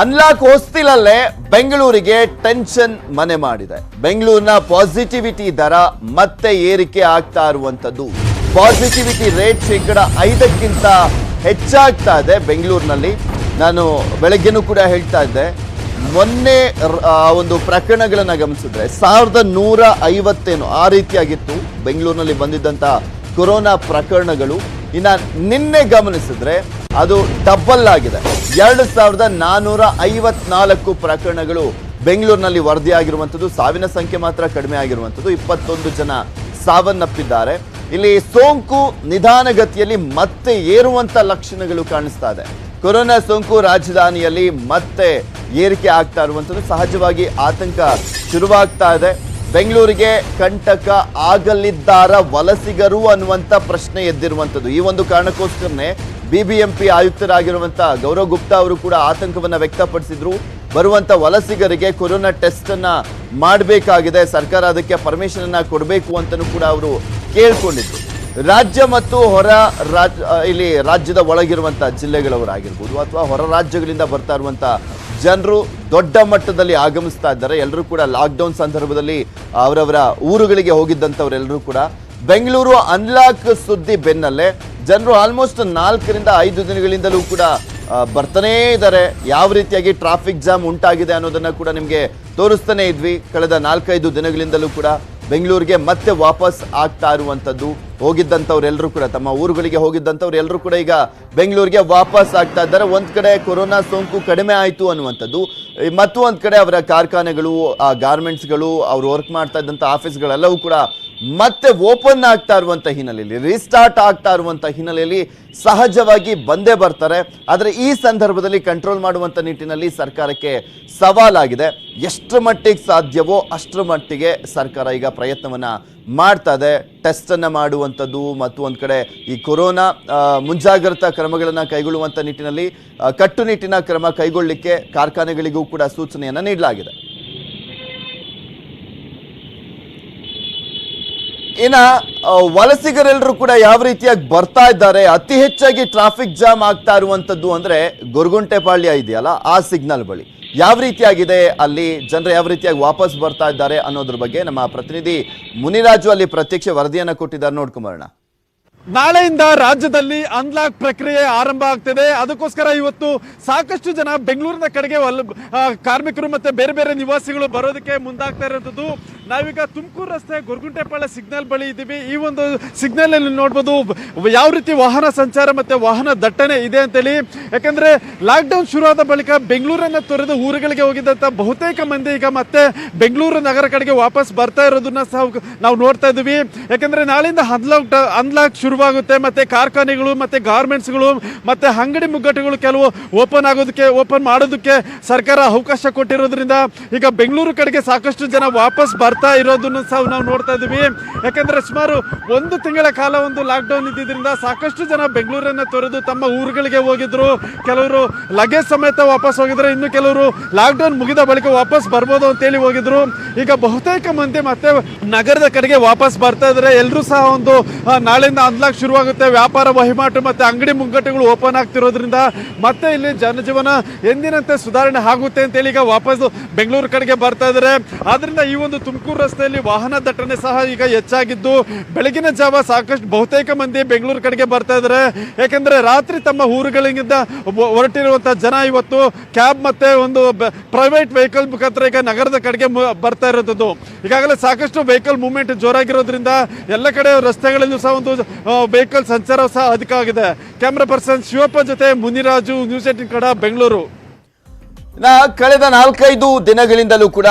Unlock ಹೊಸ್ತಿಲಲ್ಲೇ ಬೆಂಗಳೂರಿಗೆ tension ಮನೆ ಮಾಡಿದೆ. ಬೆಂಗಳೂರಿನ ಪಾಸಿಟಿವಿಟಿ ದರ ಮತ್ತೆ ಏರಿಕೆ ಆಗ್ತಾ ಇರುವಂಥದ್ದು ಪಾಸಿಟಿವಿಟಿ ರೇಟ್ ಶೇಕಡ ಐದಕ್ಕಿಂತ ಹೆಚ್ಚಾಗ್ತಾ ಇದೆ ಬೆಂಗಳೂರಿನಲ್ಲಿ. ನಾನು ಬೆಳಗ್ಗೆನೂ ಕೂಡ ಹೇಳ್ತಾ ಇದ್ದೆ. ಮೊನ್ನೆ ಒಂದು ಪ್ರಕರಣಗಳನ್ನ ಗಮನಿಸಿದ್ರೆ ಸಾವಿರದ ನೂರ ಐವತ್ತೇನು ಆ ರೀತಿಯಾಗಿತ್ತು ಬೆಂಗಳೂರಿನಲ್ಲಿ ಬಂದಿದ್ದಂಥ ಕೊರೋನಾ ಪ್ರಕರಣಗಳು. ಇನ್ನು ನಿನ್ನೆ ಗಮನಿಸಿದ್ರೆ ಅದು ಡಬ್ಬಲ್ ಆಗಿದೆ. ಎರಡು ಸಾವಿರದ ನಾನೂರ ಐವತ್ನಾಲ್ಕು ಪ್ರಕರಣಗಳು ಬೆಂಗಳೂರಿನಲ್ಲಿ ವರದಿಯಾಗಿರುವಂಥದ್ದು ಸಾವಿನ ಸಂಖ್ಯೆ ಮಾತ್ರ ಕಡಿಮೆ ಆಗಿರುವಂಥದ್ದು. ಇಪ್ಪತ್ತೊಂದು ಜನ ಸಾವನ್ನಪ್ಪಿದ್ದಾರೆ. ಇಲ್ಲಿ ಸೋಂಕು ನಿಧಾನಗತಿಯಲ್ಲಿ ಮತ್ತೆ ಏರುವಂತ ಲಕ್ಷಣಗಳು ಕಾಣಿಸ್ತಾ ಇದೆ. ಕೊರೋನಾ ಸೋಂಕು ರಾಜಧಾನಿಯಲ್ಲಿ ಮತ್ತೆ ಏರಿಕೆ ಆಗ್ತಾ ಇರುವಂಥದ್ದು. ಸಹಜವಾಗಿ ಆತಂಕ ಶುರುವಾಗ್ತಾ ಇದೆ. ಬೆಂಗಳೂರಿಗೆ ಕಂಟಕ ಆಗಲಿದ್ದಾರ, ವಲಸಿಗರು ಅನ್ನುವಂಥ ಪ್ರಶ್ನೆ ಎದ್ದಿರುವಂಥದ್ದು. ಈ ಒಂದು ಕಾರಣಕ್ಕೋಸ್ಕರನೇ ಬಿಬಿಎಂಪಿ ಆಯುಕ್ತರಾಗಿರುವಂಥ ಗೌರವ್ ಗುಪ್ತಾ ಅವರು ಕೂಡ ಆತಂಕವನ್ನು ವ್ಯಕ್ತಪಡಿಸಿದ್ರು. ಬರುವಂತ ವಲಸಿಗರಿಗೆ ಕೊರೋನಾ ಟೆಸ್ಟ್ ಅನ್ನ ಮಾಡಬೇಕಾಗಿದೆ. ಸರ್ಕಾರ ಅದಕ್ಕೆ ಪರ್ಮಿಷನ್ ಅನ್ನ ಕೊಡಬೇಕು ಅಂತಲೂ ಕೂಡ ಅವರು ಕೇಳ್ಕೊಂಡಿದ್ರು. ರಾಜ್ಯ ಮತ್ತು ಹೊರ ರಾಜ್ ಇಲ್ಲಿ ರಾಜ್ಯದ ಒಳಗಿರುವಂತ ಜಿಲ್ಲೆಗಳವರಾಗಿರ್ಬೋದು ಅಥವಾ ಹೊರ ರಾಜ್ಯಗಳಿಂದ ಬರ್ತಾ ಇರುವಂತ ಜನರು ದೊಡ್ಡ ಮಟ್ಟದಲ್ಲಿ ಆಗಮಿಸ್ತಾ ಇದ್ದಾರೆ. ಎಲ್ಲರೂ ಕೂಡ ಲಾಕ್ಡೌನ್ ಸಂದರ್ಭದಲ್ಲಿ ಅವರವರ ಊರುಗಳಿಗೆ ಹೋಗಿದ್ದಂಥವರೆಲ್ಲರೂ ಕೂಡ ಬೆಂಗಳೂರು ಅನ್ಲಾಕ್ ಸುದ್ದಿ ಬೆನ್ನಲ್ಲೇ ಜನರು ಆಲ್ಮೋಸ್ಟ್ ನಾಲ್ಕರಿಂದ ಐದು ದಿನಗಳಿಂದಲೂ ಕೂಡ ಬರ್ತಾನೇ ಇದ್ದಾರೆ. ಯಾವ ರೀತಿಯಾಗಿ ಟ್ರಾಫಿಕ್ ಜಾಮ್ ಉಂಟಾಗಿದೆ ಅನ್ನೋದನ್ನ ಕೂಡ ನಿಮಗೆ ತೋರಿಸ್ತಾನೆ ಇದ್ವಿ. ಕಳೆದ ನಾಲ್ಕೈದು ದಿನಗಳಿಂದಲೂ ಕೂಡ ಬೆಂಗಳೂರಿಗೆ ಮತ್ತೆ ವಾಪಸ್ ಆಗ್ತಾ ಇರುವಂಥದ್ದು. ಹೋಗಿದ್ದಂಥವ್ರೆಲ್ಲರೂ ಕೂಡ, ತಮ್ಮ ಊರುಗಳಿಗೆ ಹೋಗಿದ್ದಂಥವ್ರು ಎಲ್ಲರೂ ಕೂಡ ಈಗ ಬೆಂಗಳೂರಿಗೆ ವಾಪಸ್ ಆಗ್ತಾ ಇದ್ದಾರೆ. ಒಂದು ಕಡೆ ಕೊರೋನಾ ಸೋಂಕು ಕಡಿಮೆ ಆಯಿತು ಅನ್ನುವಂಥದ್ದು. ಒಂದು ಕಡೆ ಅವರ ಕಾರ್ಖಾನೆಗಳು, ಆ ಗಾರ್ಮೆಂಟ್ಸ್ಗಳು ಅವ್ರು ವರ್ಕ್ ಮಾಡ್ತಾ ಇದ್ದಂಥ ಆಫೀಸ್ಗಳೆಲ್ಲವೂ ಕೂಡ ಮತ್ತೆ ಓಪನ್ ಆಗ್ತಾ ಇರುವಂತ ಹಿನ್ನೆಲೆಯಲ್ಲಿ ರೀಸ್ಟಾರ್ಟ್ ಆಗ್ತಾ ಇರುವಂತ ಹಿನ್ನೆಲೆಯಲ್ಲಿ ಸಹಜವಾಗಿ ಬಂದೇ ಬರ್ತಾರೆ. ಆದರೆ ಈ ಸಂದರ್ಭದಲ್ಲಿ ಕಂಟ್ರೋಲ್ ಮಾಡುವಂತ ನಿಟ್ಟಿನಲ್ಲಿ ಸರ್ಕಾರಕ್ಕೆ ಸವಾಲಾಗಿದೆ. ಎಷ್ಟು ಮಟ್ಟಿಗೆ ಸಾಧ್ಯವೋ ಅಷ್ಟರ ಮಟ್ಟಿಗೆ ಸರ್ಕಾರ ಈಗ ಪ್ರಯತ್ನವನ್ನ ಮಾಡ್ತಾ ಇದೆ ಟೆಸ್ಟ್ ಅನ್ನ ಮಾಡುವಂಥದ್ದು ಮತ್ತು ಒಂದ್ ಕಡೆ ಈ ಕೊರೋನಾ ಮುಂಜಾಗ್ರತಾ ಕ್ರಮಗಳನ್ನ ಕೈಗೊಳ್ಳುವಂತ ನಿಟ್ಟಿನಲ್ಲಿ ಕಟ್ಟುನಿಟ್ಟಿನ ಕ್ರಮ ಕೈಗೊಳ್ಳಲಿಕ್ಕೆ ಕಾರ್ಖಾನೆಗಳಿಗೂ ಕೂಡ ಸೂಚನೆಯನ್ನ ನೀಡಲಾಗಿದೆ. ಇನ್ನ ವಲಸಿಗರೆಲ್ಲರೂ ಕೂಡ ಯಾವ ರೀತಿಯಾಗಿ ಬರ್ತಾ ಇದ್ದಾರೆ, ಅತಿ ಹೆಚ್ಚಾಗಿ ಟ್ರಾಫಿಕ್ ಜಾಮ್ ಆಗ್ತಾ ಇರುವಂತದ್ದು ಅಂದ್ರೆ ಗೊರಗುಂಟೆಪಾಳ್ಯ ಇದೆಯಲ್ಲ, ಆ ಸಿಗ್ನಲ್ ಬಳಿ. ಯಾವ ರೀತಿಯಾಗಿದೆ, ಅಲ್ಲಿ ಜನರು ಯಾವ ರೀತಿಯಾಗಿ ವಾಪಸ್ ಬರ್ತಾ ಇದ್ದಾರೆ ಅನ್ನೋದ್ರ ಬಗ್ಗೆ ನಮ್ಮ ಪ್ರತಿನಿಧಿ ಮುನಿರಾಜು ಅಲ್ಲಿ ಪ್ರತ್ಯಕ್ಷ ವರದಿಯನ್ನ ಕೊಟ್ಟಿದ್ದಾರೆ. ನೋಡ್ಕೊಂಬರೋಣ. ನಾಳೆಯಿಂದ ರಾಜ್ಯದಲ್ಲಿ ಅನ್ಲಾಕ್ ಪ್ರಕ್ರಿಯೆ ಆರಂಭ ಆಗ್ತಿದೆ. ಅದಕ್ಕೋಸ್ಕರ ಇವತ್ತು ಸಾಕಷ್ಟು ಜನ ಬೆಂಗಳೂರಿನ ಕಡೆಗೆ ಕಾರ್ಮಿಕರು ಮತ್ತೆ ಬೇರೆ ಬೇರೆ ನಿವಾಸಿಗಳು ಬರೋದಕ್ಕೆ ಮುಂದಾಗ್ತಾ ಇರೋದು ನಾವೀಗ ತುಮಕೂರು ರಸ್ತೆ ಗೊರಗುಂಟೆಪಾಳ್ಯ ಸಿಗ್ನಲ್ ಬಳಿ ಇದ್ದೀವಿ. ಈ ಒಂದು ಸಿಗ್ನಲ್ ಅಲ್ಲಿ ನೋಡ್ಬೋದು ಯಾವ ರೀತಿ ವಾಹನ ಸಂಚಾರ ಮತ್ತೆ ವಾಹನ ದಟ್ಟಣೆ ಇದೆ ಅಂತೇಳಿ. ಯಾಕಂದ್ರೆ ಲಾಕ್ಡೌನ್ ಶುರುವಾದ ಬಳಿಕ ಬೆಂಗಳೂರನ್ನ ತೊರೆದು ಊರುಗಳಿಗೆ ಹೋಗಿದ್ದಂತ ಬಹುತೇಕ ಮಂದಿ ಈಗ ಮತ್ತೆ ಬೆಂಗಳೂರು ನಗರ ಕಡೆಗೆ ವಾಪಸ್ ಬರ್ತಾ ಇರೋದನ್ನ ಸಹ ನಾವು ನೋಡ್ತಾ ಇದ್ದೀವಿ. ಯಾಕಂದ್ರೆ ನಾಳೆಯಿಂದ ಅನ್ಲಾಕ್ ಅನ್ಲಾಕ್ ಶುರುವಾಗುತ್ತೆ. ಮತ್ತೆ ಕಾರ್ಖಾನೆಗಳು, ಮತ್ತೆ ಗಾರ್ಮೆಂಟ್ಸ್ಗಳು, ಮತ್ತೆ ಅಂಗಡಿ ಮುಗ್ಗಟ್ಟುಗಳು ಕೆಲವು ಓಪನ್ ಆಗೋದಕ್ಕೆ, ಓಪನ್ ಮಾಡೋದಕ್ಕೆ ಸರ್ಕಾರ ಅವಕಾಶ ಕೊಟ್ಟಿರೋದ್ರಿಂದ ಈಗ ಬೆಂಗಳೂರು ಕಡೆಗೆ ಸಾಕಷ್ಟು ಜನ ವಾಪಸ್ ಬರ್ತಾ ಇರೋದನ್ನು ಸಹ ನಾವು ನೋಡ್ತಾ ಇದ್ದೀವಿ. ಯಾಕಂದ್ರೆ ಸುಮಾರು ಒಂದು ತಿಂಗಳ ಕಾಲ ಒಂದು ಲಾಕ್ಡೌನ್ ಇದ್ದಿದ್ದರಿಂದ ಸಾಕಷ್ಟು ಜನ ಬೆಂಗಳೂರನ್ನ ತೊರೆದು ತಮ್ಮ ಊರುಗಳಿಗೆ ಹೋಗಿದ್ರು. ಕೆಲವರು ಲಗೇಜ್ ಸಮೇತ ವಾಪಸ್ ಹೋಗಿದ್ರು. ಇನ್ನು ಕೆಲವರು ಲಾಕ್ಡೌನ್ ಮುಗಿದ ಬಳಿಕ ವಾಪಸ್ ಬರ್ಬೋದು ಅಂತೇಳಿ ಹೋಗಿದ್ರು. ಈಗ ಬಹುತೇಕ ಮಂದಿ ಮತ್ತೆ ನಗರದ ಕಡೆಗೆ ವಾಪಸ್ ಬರ್ತಾ ಇದ್ದಾರೆ. ಎಲ್ಲರೂ ಸಹ ಒಂದು ನಾಳೆಯಿಂದ ಅನ್ಲಾಕ್ ಶುರುವಾಗುತ್ತೆ. ವ್ಯಾಪಾರ ವಹಿವಾಟು ಮತ್ತೆ ಅಂಗಡಿ ಮುಂಗಟ್ಟುಗಳು ಓಪನ್ ಆಗ್ತಿರೋದ್ರಿಂದ ಮತ್ತೆ ಇಲ್ಲಿ ಜನಜೀವನ ಎಂದಿನಂತೆ ಸುಧಾರಣೆ ಆಗುತ್ತೆ ಅಂತೇಳಿ ಈಗ ವಾಪಸ್ ಬೆಂಗಳೂರು ಕಡೆಗೆ ಬರ್ತಾ ಇದ್ದಾರೆ. ಆದ್ರಿಂದ ಈ ಒಂದು ತುಮಕೂರು ರಸ್ತೆಯಲ್ಲಿ ವಾಹನ ದಟ್ಟಣೆ ಸಹ ಈಗ ಹೆಚ್ಚಾಗಿದ್ದು, ಬೆಳಗಿನ ಜಾವ ಸಾಕಷ್ಟು ಬಹುತೇಕ ಮಂದಿ ಬೆಂಗಳೂರು ಕಡೆಗೆ ಬರ್ತಾ ಇದ್ದಾರೆ. ಯಾಕೆಂದರೆ ರಾತ್ರಿ ತಮ್ಮ ಊರುಗಳಿಂದ ಹೊರಟಿರುವಂಥ ಜನ ಇವತ್ತು ಕ್ಯಾಬ್ ಮತ್ತೆ ಒಂದು ಪ್ರೈವೇಟ್ ವೆಹಿಕಲ್ ಮುಖಾಂತರ ಈಗ ನಗರದ ಕಡೆಗೆ ಬರ್ತಾ ಇರೋದು ಈಗಾಗಲೇ ಸಾಕಷ್ಟು ವೆಹಿಕಲ್ ಮೂವ್ಮೆಂಟ್ ಜೋರಾಗಿರೋದ್ರಿಂದ ಎಲ್ಲ ಕಡೆ ರಸ್ತೆಗಳಲ್ಲೂ ಸಹ ಒಂದು ವೆಹಿಕಲ್ ಸಂಚಾರ ಸಹ ಅಧಿಕ ಆಗಿದೆ. ಕ್ಯಾಮ್ರಾ ಪರ್ಸನ್ ಶಿವಪ್ಪ ಜೊತೆ ಮುನಿರಾಜು ನ್ಯೂಸ್ ಏಟಿನ್ ಕಡ ಬೆಂಗಳೂರು. ಕಳೆದ ನಾಲ್ಕೈದು ದಿನಗಳಿಂದಲೂ ಕೂಡ